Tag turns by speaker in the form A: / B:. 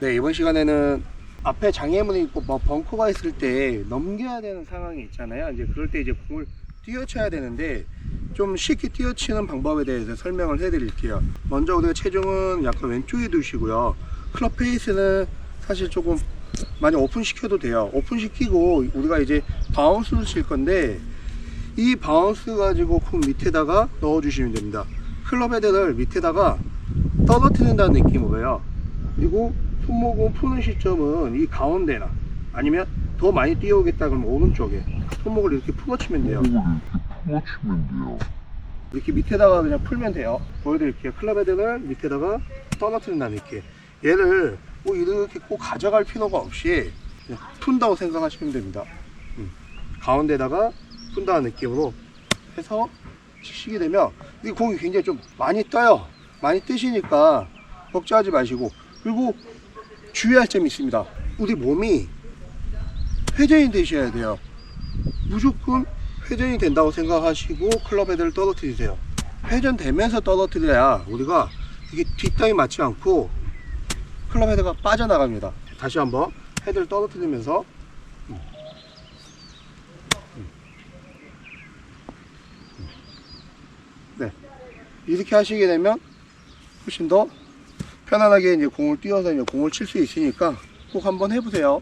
A: 네 이번 시간에는 앞에 장애물이 있고 뭐 벙커가 있을 때 넘겨야 되는 상황이 있잖아요. 이제 그럴 때 이제 공을 띄어쳐야 되는데 좀 쉽게 띄어치는 방법에 대해서 설명을 해드릴게요. 먼저 우리가 체중은 약간 왼쪽에 두시고요. 클럽 페이스는 사실 조금 많이 오픈 시켜도 돼요. 오픈 시키고 우리가 이제 바운스를 칠 건데 이 바운스 가지고 공 밑에다가 넣어주시면 됩니다. 클럽 헤드를 밑에다가 떨어뜨린다는 느낌으로요. 그리고 손목을 푸는 시점은 이 가운데나 아니면 더 많이 뛰어오겠다 그러면 오른쪽에 손목을 이렇게 풀어치면 돼요.
B: 풀어치면 돼요.
A: 이렇게 밑에다가 그냥 풀면 돼요. 보여드릴게요. 클럽 헤드를 밑에다가 떨어뜨린다는 이렇게. 얘를 뭐 이렇게 꼭 가져갈 필요가 없이 그냥 푼다고 생각하시면 됩니다. 음. 가운데다가 푼다는 느낌으로 해서 치시게 되면 이 공이 굉장히 좀 많이 떠요. 많이 뜨시니까 걱정하지 마시고 그리고 주의할 점이 있습니다. 우리 몸이 회전이 되셔야 돼요. 무조건 회전이 된다고 생각하시고 클럽 헤드를 떨어뜨리세요. 회전되면서 떨어뜨려야 우리가 이게 뒷땅이 맞지 않고 클럽 헤드가 빠져나갑니다. 다시 한번 헤드를 떨어뜨리면서. 네 이렇게 하시게 되면 훨씬 더 편안하게 이제 공을 띄워서 이제 공을 칠 수 있으니까 꼭 한번 해보세요.